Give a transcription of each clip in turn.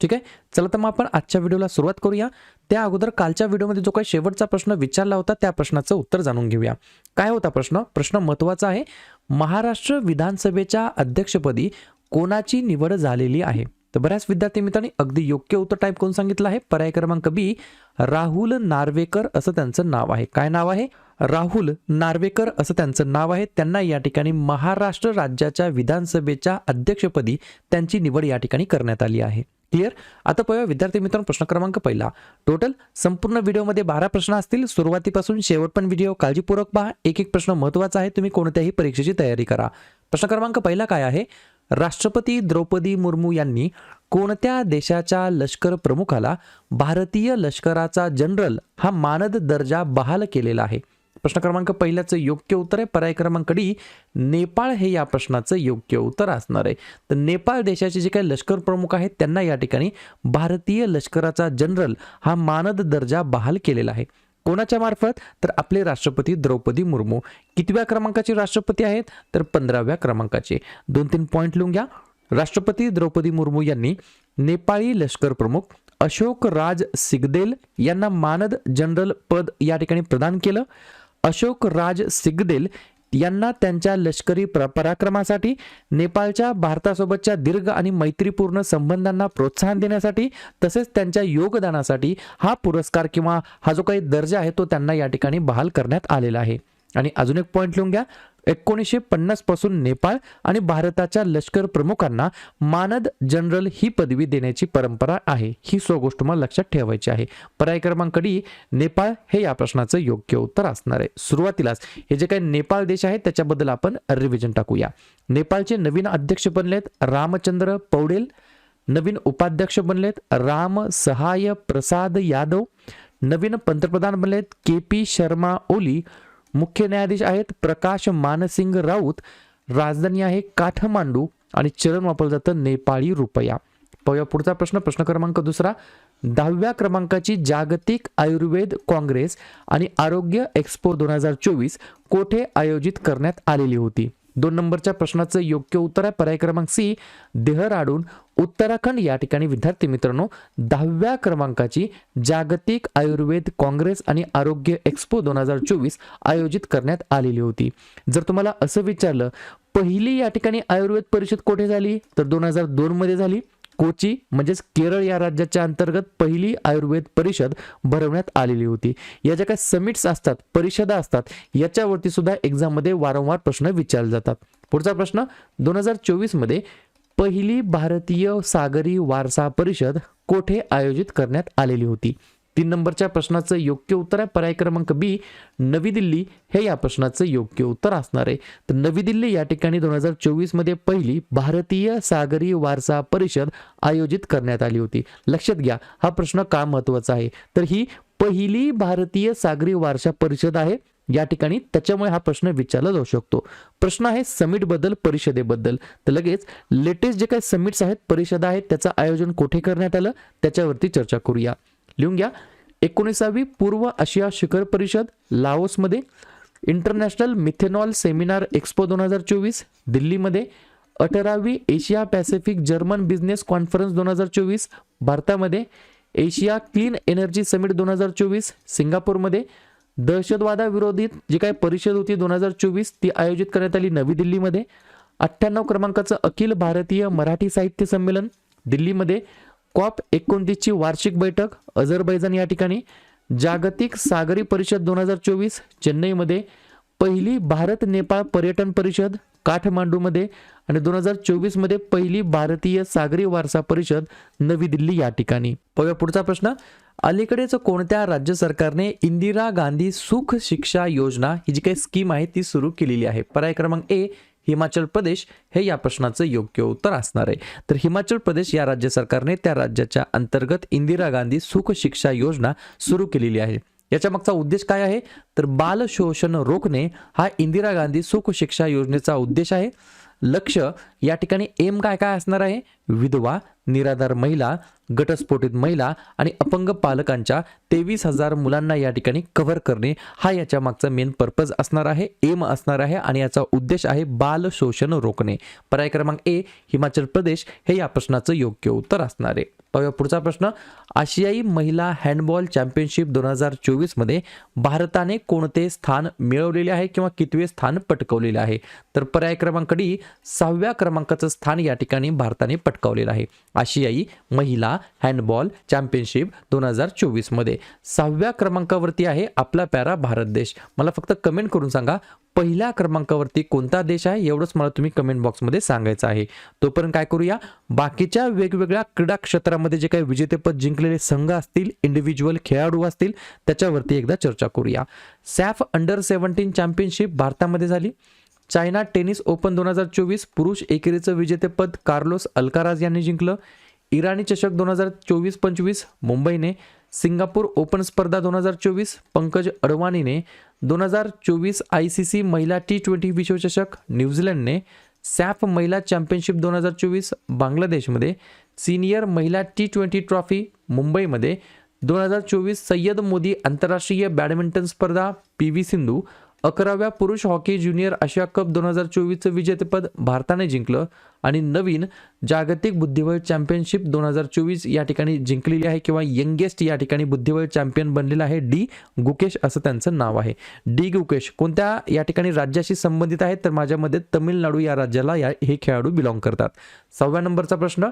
ठीक आहे? चला तर मग आपण आजच्या व्हिडिओला सुरुवात करूया. त्या अगोदर कालच्या व्हिडिओमध्ये जो काही शेवटचा प्रश्न विचारला होता त्या प्रश्नाचं उत्तर जाणून घेऊया. काय होता प्रश्न? प्रश्न महत्त्वाचा आहे. महाराष्ट्र विधानसभेच्या अध्यक्षपदी कोणाची निवड झालेली आहे? तर बऱ्याच विद्यार्थी मित्रांनी अगदी योग्य उत्तर टाईप करून सांगितलं आहे. पर्याय क्रमांक बी राहुल नार्वेकर असं त्यांचं नाव आहे. काय नाव आहे? राहुल नार्वेकर असं त्यांचं नाव आहे. त्यांना या ठिकाणी महाराष्ट्र राज्याच्या विधानसभेच्या अध्यक्षपदी त्यांची निवड या ठिकाणी करण्यात आली आहे. क्लिअर? आता पाहूया विद्यार्थी मित्रांनो प्रश्न क्रमांक पहिला. टोटल संपूर्ण व्हिडिओमध्ये बारा प्रश्न असतील. सुरुवातीपासून शेवट पण व्हिडिओ काळजीपूर्वक पहा. एक एक प्रश्न महत्त्वाचा आहे. तुम्ही कोणत्याही परीक्षेची तयारी करा. प्रश्न क्रमांक पहिला काय आहे? राष्ट्रपती द्रौपदी मुर्मू यांनी कोणत्या देशाच्या लष्कर प्रमुखाला भारतीय लष्कराचा जनरल हा मानद दर्जा बहाल केलेला आहे? प्रश्न क्रमांक पहिल्याचं योग्य उत्तर आहे. पर्याय क्रमांक डी नेपाळ हे या प्रश्नाचं योग्य उत्तर असणार आहे. तर नेपाळ देशाचे जे काही लष्कर प्रमुख आहेत त्यांना या ठिकाणी भारतीय लष्कराचा जनरल हा मानद दर्जा बहाल केलेला आहे. कोणाच्या मार्फत? तर आपले राष्ट्रपती द्रौपदी मुर्मू. कितव्या क्रमांकाचे राष्ट्रपती आहेत? तर पंधराव्या क्रमांकाचे. दोन तीन पॉईंट लिहून घ्या. राष्ट्रपती द्रौपदी मुर्मू यांनी नेपाळी लष्कर प्रमुख अशोक राज सिगदेल यांना मानद जनरल पद या ठिकाणी प्रदान केलं. अशोक राज सिगदेल यांना त्यांच्या लष्करी पराक्रमासाठी नेपाळच्या भारतासोबतच्या दीर्घ आणि मैत्रीपूर्ण संबंधांना प्रोत्साहन देण्यासाठी तसेच त्यांच्या योगदानासाठी हा पुरस्कार किंवा हा जो काही दर्जा आहे तो त्यांना या ठिकाणी बहाल करण्यात आलेला आहे. आणि अजून एक पॉईंट लिहून घ्या. एकोणीसशे पन्नासपासून नेपाळ आणि भारताच्या लष्कर प्रमुखांना मानद जनरल ही पदवी देण्याची परंपरा आहे. ही सो गोष्ट मला लक्षात ठेवायची आहे. पर्याय क्रमांक डी नेपाळ हे या प्रश्नाचं योग्य उत्तर असणार आहे. सुरुवातीलाच हे जे काही नेपाळ देश आहे त्याच्याबद्दल आपण रिव्हिजन टाकूया. नेपाळचे नवीन अध्यक्ष बनलेत रामचंद्र पौडेल नवीन उपाध्यक्ष बनलेत राम सहाय प्रसाद यादव नवीन पंतप्रधान बनलेत के पी शर्मा ओली मुख्य न्यायाधीश आहेत प्रकाश मानसिंग राऊत राजधानी आहे काठमांडू आणि चलन वापरलं जातं नेपाळी रुपया. पाहूया पुढचा प्रश्न प्रश्न क्रमांक दुसरा. दहाव्या क्रमांकाची जागतिक आयुर्वेद काँग्रेस आणि आरोग्य एक्सपो दोन हजार चोवीस कोठे आयोजित करण्यात आलेली होती? दोन नंबरच्या प्रश्नाचं योग्य उत्तर आहे. पर्याय क्रमांक सी देहराडून. उत्तराखंड या ठिकाणी विद्यार्थी मित्रांनो दहाव्या क्रमांकाची जागतिक आयुर्वेद काँग्रेस आणि आरोग्य एक्सपो दोन हजार चोवीस आयोजित करण्यात आलेली होती. जर तुम्हाला असं विचारलं पहिली या ठिकाणी आयुर्वेद परिषद कोठे झाली? तर दोन हजार दोन मध्ये झाली. कोची म्हणजेच केरळ या राज्याच्या अंतर्गत पहिली आयुर्वेद परिषद भरवण्यात आलेली होती. या ज्या काही समिट्स असतात परिषदा असतात याच्यावरती सुद्धा एक्झाममध्ये वारंवार प्रश्न विचारले जातात. पुढचा प्रश्न दोन हजार चोवीसमध्ये पहिली भारतीय सागरी वारसा परिषद कोठे आयोजित करण्यात आलेली होती? तीन नंबरच्या प्रश्नाचं योग्य उत्तर आहे. पर्याय क्रमांक बी नवी दिल्ली हे या प्रश्नाचं योग्य उत्तर असणार आहे. तर नवी दिल्ली या ठिकाणी दोन हजार चोवीसमध्ये पहिली भारतीय सागरी वारसा परिषद आयोजित करण्यात आली होती. लक्षात घ्या हा प्रश्न का महत्त्वाचा आहे? तर ही पहिली भारतीय सागरी वारसा परिषद आहे. या ठिकाणी त्याच्यामुळे हा प्रश्न विचारला जाऊ शकतो. प्रश्न आहे समिटबद्दल परिषदेबद्दल. तर लगेच लेटेस्ट जे काही समिट्स आहेत परिषदा आहेत त्याचं आयोजन कोठे करण्यात आलं? त्याच्यावरती चर्चा करूया. लिहून घ्या. एकोणीसावी पूर्व आशिया शिखर परिषद लाओसमध्ये इंटरनॅशनल मिथेनॉल सेमिनार एक्सपो दोन हजार चोवीस दिल्लीमध्ये. अठरावी Asia pacific German business conference दोन हजार चोवीस भारतामध्ये. एशिया क्लीन एनर्जी समिट दोन हजार चोवीस सिंगापूरमध्ये. दहशतवादाविरोधीत जी काही परिषद होती दोन हजार चोवीस ती आयोजित करण्यात आली नवी दिल्लीमध्ये. अठ्ठ्याण्णव क्रमांकाचं अखिल भारतीय मराठी साहित्य संमेलन दिल्लीमध्ये. कॉप एकोणतीसची वार्षिक बैठक अझरबैजान या ठिकाणी. जागतिक सागरी परिषद दोन हजार चोवीस चेन्नईमध्ये. पहिली भारत नेपाळ पर्यटन परिषद काठमांडूमध्ये आणि दोन हजार चोवीसमध्ये पहिली भारतीय सागरी वारसा परिषद नवी दिल्ली या ठिकाणी. पाहूया पुढचा प्रश्न. अलीकडेच कोणत्या राज्य सरकारने इंदिरा गांधी सुख शिक्षा योजना ही जी काही स्कीम आहे ती सुरू केलेली आहे? पर्याय क्रमांक ए हिमाचल प्रदेश हे या प्रश्नाचं योग्य उत्तर असणार आहे. तर हिमाचल प्रदेश या राज्य सरकारने त्या राज्याच्या अंतर्गत इंदिरा गांधी सुख शिक्षा योजना सुरू केलेली आहे. याच्या मागचा उद्देश काय आहे? तर बाल शोषण रोखणे हा इंदिरा गांधी सुख शिक्षा योजनेचा उद्देश आहे. लक्ष या ठिकाणी एम काय काय असणार आहे? विधवा निराधार महिला गटस्फोटित महिला आणि अपंग पालकांच्या तेवीस हजार मुलांना या ठिकाणी कव्हर करणे हा याच्या मागचा मेन पर्पज असणार आहे एम असणार आहे आणि याचा उद्देश आहे बाल शोषण रोखणे. पर्याय क्रमांक ए हिमाचल प्रदेश हे या प्रश्नाचं योग्य उत्तर असणार आहे. पाहूया पुढचा प्रश्न. आशियाई महिला हँडबॉल चॅम्पियनशिप दोन हजार चोवीसमध्ये भारताने कोणते स्थान मिळवलेले आहे किंवा कितवे स्थान पटकवलेले आहे? तर पर्याय क्रमांक डी सहाव्या क्रमांकाचं स्थान या ठिकाणी भारताने पटकावलेलं आहे. आशियाई महिला हँडबॉल चॅम्पियनशिप दोन हजार चोवीसमध्ये सहाव्या क्रमांकावरती आहे आपला प्यारा भारत देश. मला फक्त कमेंट करून सांगा पहिल्या क्रमांकावरती कोणता देश आहे एवढंच मला तुम्ही कमेंट बॉक्समध्ये सांगायचं आहे. तोपर्यंत काय करूया? बाकीच्या वेगवेगळ्या क्रीडा क्षेत्रामध्ये जे काही विजेतेपद जिंकलेले संघ असतील इंडिव्हिज्युअल खेळाडू असतील त्याच्यावरती एकदा चर्चा करूया. सॅफ अंडर सेव्हन्टीन चॅम्पियनशिप भारतामध्ये झाली. चायना टेनिस ओपन दोन हजार चोवीस पुरुष एकेरीचं विजेतेपद कार्लोस अल्काराज यांनी जिंकलं. इराणी चषक दोन हजार चोवीस पंचवीस मुंबईने. सिंगापूर ओपन स्पर्धा दोन हजार चोवीस पंकज अडवाणीने दोन हजार चोवीस आय सी सी महिला टी ट्वेंटी विश्वचषक न्यूझीलंडने सॅफ महिला चॅम्पियनशिप दोन हजार चोवीस बांगलादेशमध्ये सिनियर महिला टी ट्वेंटी ट्रॉफी मुंबईमध्ये दोन हजार चोवीस सय्यद मोदी आंतरराष्ट्रीय बॅडमिंटन स्पर्धा पी व्ही सिंधू अकराव्या पुरुष हॉकी ज्युनियर आशिया कप दोन हजार चोवीसचं विजेतेपद भारताने जिंकलं आणि नवीन जागतिक बुद्धिबळ चॅम्पियनशिप दोन हजार चोवीस या ठिकाणी जिंकलेली आहे किंवा यंगेस्ट या ठिकाणी बुद्धिबळ चॅम्पियन बनलेला आहे डी गुकेश असं त्यांचं नाव आहे. डी गुकेश कोणत्या या ठिकाणी राज्याशी संबंधित आहेत? तर माझ्यामध्ये तमिळनाडू या राज्याला या हे खेळाडू बिलॉंग करतात. सहाव्या नंबरचा प्रश्न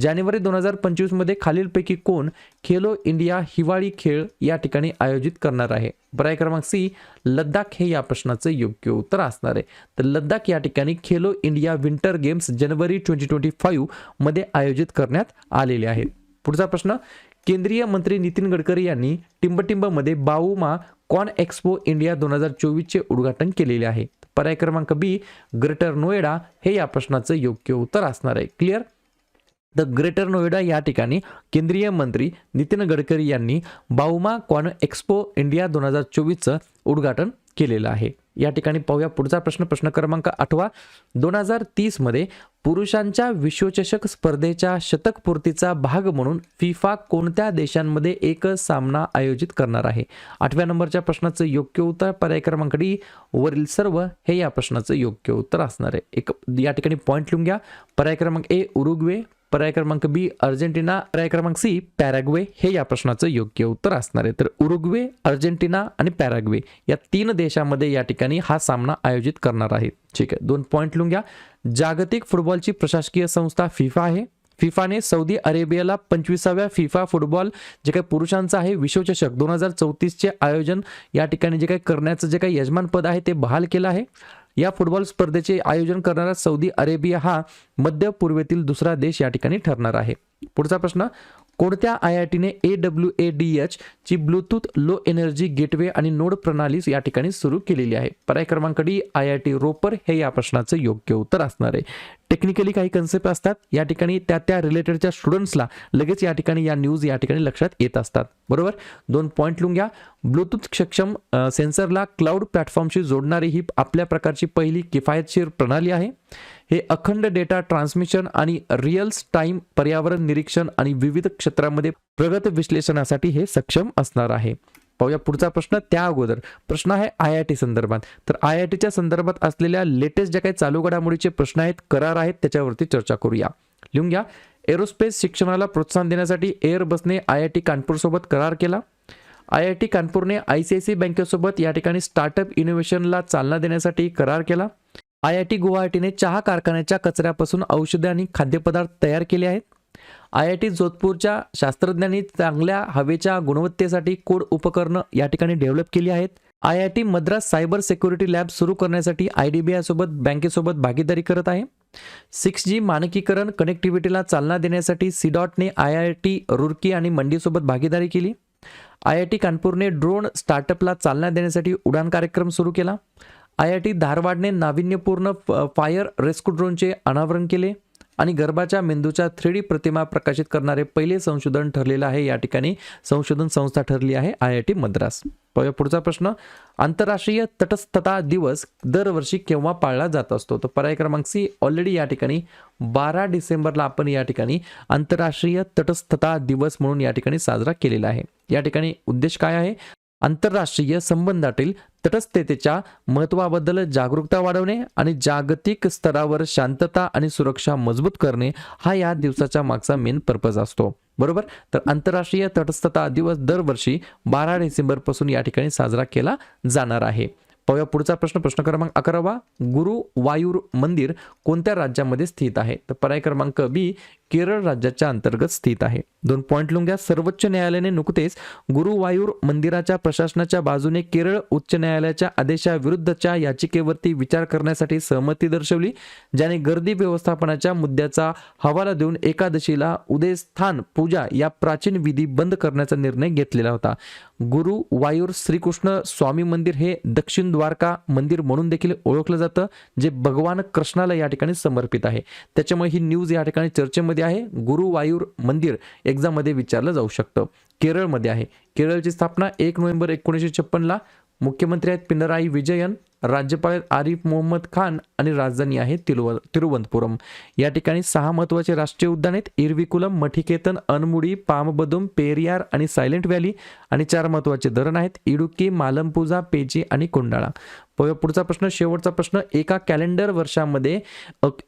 जानेवारी दोन हजार पंचवीसमध्ये खालीलपैकी कोण खेलो इंडिया हिवाळी खेळ या ठिकाणी आयोजित करणार आहे? पर्याय क्रमांक सी लद्दाख हे या प्रश्नाचं योग्य उत्तर असणार आहे. तर लद्दाख या ठिकाणी खेलो इंडिया विंटर गेम्स जानेवारी ट्वेंटी ट्वेंटी फाईव्हमध्ये आयोजित करण्यात आलेले आहेत. पुढचा प्रश्न केंद्रीय मंत्री नितीन गडकरी यांनी टिंबटिंबमध्ये बाऊमा कॉन एक्सपो इंडिया दोन हजार चोवीसचे उद्घाटन केलेले आहे. पर्याय क्रमांक बी ग्रेटर नोएडा हे या प्रश्नाचं योग्य उत्तर असणार आहे. क्लिअर? द ग्रेटर नोएडा या ठिकाणी केंद्रीय मंत्री नितीन गडकरी यांनी बाउमा कॉन एक्सपो इंडिया दोन हजार चोवीसचं उद्घाटन केलेलं आहे. या ठिकाणी पाहूया पुढचा प्रश्न प्रश्न क्रमांक आठवा. दोन हजार तीसमध्ये पुरुषांच्या विश्वचषक स्पर्धेच्या शतकपूर्तीचा भाग म्हणून फिफा कोणत्या देशांमध्ये एक सामना आयोजित करणार आहे? आठव्या नंबरच्या प्रश्नाचं योग्य उत्तर पर्याय क्रमांक डी वरील सर्व हे या प्रश्नाचं योग्य उत्तर असणार आहे. एक या ठिकाणी पॉईंट लिहून घ्या. पर्याय क्रमांक ए उरुग्वे. पर्याय क्रमांक बी अर्जेंटिना. पर्याय क्रमांक सी पॅराग्वे. हे या प्रश्नाचं योग्य उत्तर असणार आहे. तर उरुग्वे अर्जेंटिना आणि पॅराग्वे या तीन देशामध्ये या ठिकाणी हा सामना आयोजित करणार आहे. ठीक आहे. दोन पॉईंट लिहून घ्या. जागतिक फुटबॉलची प्रशासकीय संस्था फिफा आहे. फिफाने सौदी अरेबियाला पंचवीसाव्या फिफा फुटबॉल जे काही पुरुषांचं आहे विश्वचषक दोन हजार चौतीसचे आयोजन या ठिकाणी जे काही करण्याचं जे काही यजमानपद आहे ते बहाल केलं आहे. या फुटबॉल स्पर्धेचे आयोजन करणारा सौदी अरेबिया हा मध्य पूर्वेतील दुसरा देश या ठिकाणी ठरणार आहे. पुढचा प्रश्न कोणत्या आय आय टीने A W A D H ची ब्लूटूथ लो एनर्जी गेटवे आणि नोड प्रणाली या ठिकाणी सुरू केलेली आहे? पर्याय क्रमांक D I I T Ropar हे या प्रश्नाचं योग्य उत्तर असणार आहे. टेक्निकली काही कन्सेप्ट असतात या ठिकाणी त्या त्या रिलेटेडच्या स्टुडंट्सला लगेच या ठिकाणी या न्यूज या ठिकाणी लक्षात येत असतात. बरोबर? दोन पॉईंट लिहून घ्या. ब्लूटूथ सक्षम सेन्सरला क्लाउड प्लॅटफॉर्मशी जोडणारी ही आपल्या प्रकारची पहिली किफायतशीर प्रणाली आहे. हे अखंड डेटा ट्रान्समिशन आणि रिअल्स टाइम पर्यावरण निरीक्षण आणि विविध क्षेत्रामध्ये प्रगत विश्लेषणासाठी हे सक्षम असणार आहे. पाहूया पुढचा प्रश्न. त्या अगोदर प्रश्न आहे आय आय टी संदर्भात. तर आय आय टीच्या संदर्भात असलेल्या लेटेस्ट ज्या काही चालू घडामोडीचे प्रश्न आहेत करार आहेत त्याच्यावरती चर्चा करूया. लिहून घ्या. एरोस्पेस शिक्षणाला प्रोत्साहन देण्यासाठी एअरबसने आय आय टी कानपूरसोबत करार केला. आय आय टी कानपूरने आय सी आय सी बँकेसोबत या ठिकाणी स्टार्टअप इनोव्हेशनला चालना देण्यासाठी करार केला. आय आय टी गुवाहाटीने चहा कारखान्याच्या कचऱ्यापासून औषधे आणि खाद्यपदार्थ तयार केले आहेत. आय आय टी जोधपूरच्या शास्त्रज्ञांनी चांगल्या हवेच्या गुणवत्तेसाठी कोड उपकरणं या ठिकाणी डेव्हलप केली आहेत. I I T Madras cyber security lab सुरू करण्यासाठी आय डी बी आयसोबत बँकेसोबत भागीदारी करत आहे. सिक्स जी मानकीकरण कनेक्टिव्हिटीला चालना देण्यासाठी सीडॉटने आय आय टी रुर्की आणि मंडीसोबत भागीदारी केली. आय आय टी कानपूरने ड्रोन स्टार्टअपला चालना देण्यासाठी उडान कार्यक्रम सुरू केला. आय आय टी धारवाडने नाविन्यपूर्ण फ- फायर रेस्क्यू ड्रोनचे अनावरण केले आणि गर्भाच्या मेंदूच्या थ्री डी प्रतिमा प्रकाशित करणारे पहिले संशोधन ठरलेलं आहे. या ठिकाणी संशोधन संस्था ठरली आहे आय आय टी मद्रास पुढचा प्रश्न. आंतरराष्ट्रीय तटस्थता दिवस दरवर्षी केव्हा पाळला जात असतो? तर पर्याय क्रमांक सी ऑलरेडी या ठिकाणी बारा डिसेंबरला आपण या ठिकाणी आंतरराष्ट्रीय तटस्थता दिवस म्हणून या ठिकाणी साजरा केलेला आहे. या ठिकाणी उद्देश काय आहे? आंतरराष्ट्रीय संबंधातील तटस्थतेच्या महत्त्वाबद्दल जागरूकता वाढवणे आणि जागतिक स्तरावर शांतता आणि सुरक्षा मजबूत करणे हा या दिवसाच्या मागचा मेन पर्पज असतो. बरोबर? तर आंतरराष्ट्रीय तटस्थता दिवस दरवर्षी बारा डिसेंबरपासून या ठिकाणी साजरा केला जाणार आहे. पाहूया पुढचा प्रश्न. प्रश्न क्रमांक अकरावा. गुरु वायूर मंदिर कोणत्या राज्यामध्ये स्थित आहे? तर पर्याय क्रमांक बी केरळ राज्याच्या अंतर्गत स्थित आहे. दोन पॉईंट लुंग्या सर्वोच्च न्यायालयाने नुकतेच गुरुवायूर मंदिराच्या प्रशासनाच्या बाजूने केरळ उच्च न्यायालयाच्या आदेशाविरुद्धच्या याचिकेवरती विचार करण्यासाठी सहमती दर्शवली ज्याने गर्दी व्यवस्थापनाच्या मुद्द्याचा हवाला देऊन एकादशीला उदयस्थान पूजा या प्राचीन विधी बंद करण्याचा निर्णय घेतलेला होता. गुरु वायूर श्रीकृष्ण स्वामी मंदिर हे दक्षिण द्वारका मंदिर म्हणून देखील ओळखलं जातं जे भगवान कृष्णाला या ठिकाणी समर्पित आहे. त्याच्यामुळे ही न्यूज या ठिकाणी चर्चेमध्ये आहे गुरुवायूर मंदिर. एक्झाममध्ये विचारलं जाऊ शकतं. केरळमध्ये आहे. केरळची स्थापना एक नोव्हेंबर एकोणीसशे छप्पनला मुख्यमंत्री आहेत पिनराई विजयन. राज्यपाल आरिफ मोहम्मद खान आणि राजधानी आहे तिरुव तिरुवनंतपुरम. या ठिकाणी सहा महत्त्वाचे राष्ट्रीय उद्यान आहेत. इरविकुलम मठिकेतन अनमुडी पामबदुम पेरियार आणि सायलेंट व्हॅली आणि चार महत्त्वाचे धरण आहेत. इडुकी मालमपुजा पेची आणि कोंडाळा. पुढचा प्रश्न शेवटचा प्रश्न. एका कॅलेंडर वर्षामध्ये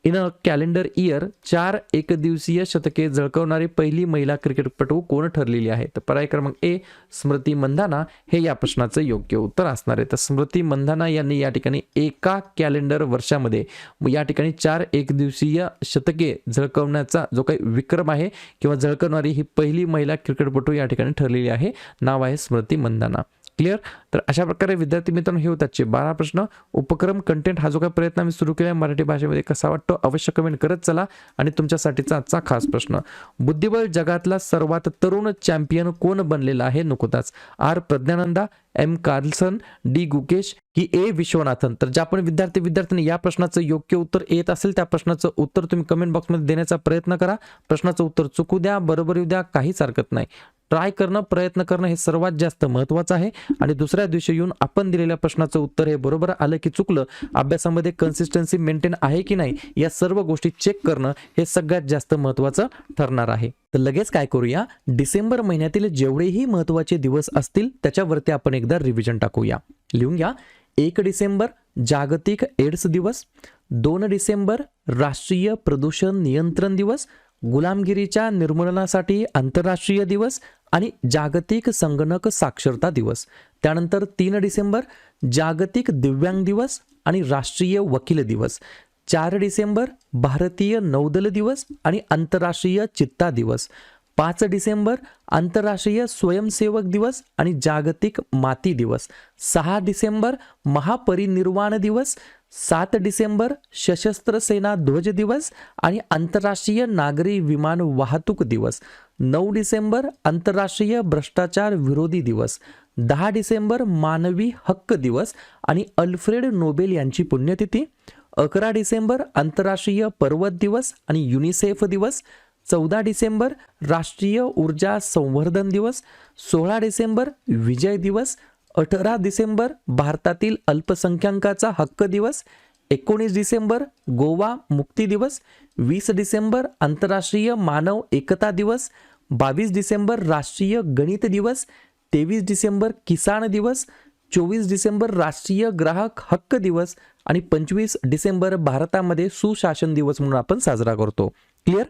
इन अ कॅलेंडर इयर चार एकदिवसीय शतके झळकवणारी पहिली महिला क्रिकेटपटू कोण ठरलेली आहे? तर पर्याय क्रमांक ए स्मृती मंधाना. हे या प्रश्नाचं योग्य उत्तर असणार आहे. तर स्मृती मंधाना यांनी या ठिकाणी एका कॅलेंडर वर्षामध्ये या ठिकाणी चार एकदिवसीय शतके झळकवण्याचा जो काही विक्रम आहे किंवा झळकवणारी ही पहिली महिला क्रिकेटपटू या ठिकाणी ठरलेली आहे. नाव आहे स्मृती मंदाना. क्लिअर तर अशा प्रकारे विद्यार्थी मित्रांनो हे होतात बारा प्रश्न. उपक्रम कंटेंट हा जो काही प्रयत्न आम्ही सुरू केला आहे मराठी भाषेमध्ये कसा वाटतो अवश्य कमेंट करत चला. आणि तुमच्यासाठीचा आजचा खास प्रश्न. बुद्धिबळ जगातला सर्वात तरुण चॅम्पियन कोण बनलेला आहे नुकताच R. Praggnanandhaa M Carlsen D Gukesh की ए विश्वनाथन. तर ज्या पण विद्यार्थी विद्यार्थ्यांनी या प्रश्नाचं योग्य उत्तर येत असेल त्या प्रश्नाचं उत्तर तुम्ही कमेंट बॉक्समध्ये देण्याचा प्रयत्न करा. प्रश्नाचं उत्तर चुकू द्या बरोबर येऊ द्या काहीच हरकत नाही. ट्राय करणं प्रयत्न करणं हे सर्वात जास्त महत्त्वाचं आहे. आणि दुसऱ्या दिवशी येऊन आपण दिलेल्या प्रश्नाचं उत्तर हे बरोबर आलं की चुकलं अभ्यासामध्ये कन्सिस्टन्सी मेंटेन आहे की नाही या सर्व गोष्टी चेक करणं हे सगळ्यात जास्त महत्त्वाचं ठरणार आहे. तर लगेच काय करूया? डिसेंबर महिन्यातील जेवढेही महत्त्वाचे दिवस असतील त्याच्यावरती आपण एक एकदा रिव्हिजन टाकूया. लिहून घ्या. एक डिसेंबर जागतिक एड्स दिवस. दोन डिसेंबर राष्ट्रीय प्रदूषण नियंत्रण दिवस. गुलामगिरीच्या निर्मूलनासाठी आंतरराष्ट्रीय दिवस आणि जागतिक संगणक साक्षरता दिवस. त्यानंतर तीन डिसेंबर जागतिक दिव्यांग दिवस आणि राष्ट्रीय वकील दिवस. चार डिसेंबर भारतीय नौदल दिवस आणि आंतरराष्ट्रीय चित्ता दिवस. पाच डिसेंबर आंतरराष्ट्रीय स्वयंसेवक दिवस आणि जागतिक माती दिवस. सहा डिसेंबर महापरिनिर्वाण दिवस. सात डिसेंबर सशस्त्र सेना ध्वज दिवस आणि आंतरराष्ट्रीय नागरी विमान वाहतूक दिवस. नऊ डिसेंबर आंतरराष्ट्रीय भ्रष्टाचार विरोधी दिवस. दहा डिसेंबर मानवी हक्क दिवस आणि अल्फ्रेड नोबेल यांची पुण्यतिथी. अकरा डिसेंबर आंतरराष्ट्रीय पर्वत दिवस आणि युनिसेफ दिवस. चौदा डिसेंबर राष्ट्रीय ऊर्जा संवर्धन दिवस सोळा डिसेंबर विजय दिवस अठरा डिसेंबर भारतातील अल्पसंख्याकाचा हक्क दिवस एकोणीस डिसेंबर गोवा मुक्ती दिवस वीस डिसेंबर आंतरराष्ट्रीय मानव एकता दिवस बावीस डिसेंबर राष्ट्रीय गणित दिवस तेवीस डिसेंबर किसान दिवस चोवीस डिसेंबर राष्ट्रीय ग्राहक हक्क दिवस आणि पंचवीस डिसेंबर भारतामध्ये सुशासन दिवस म्हणून आपण साजरा करतो. क्लिअर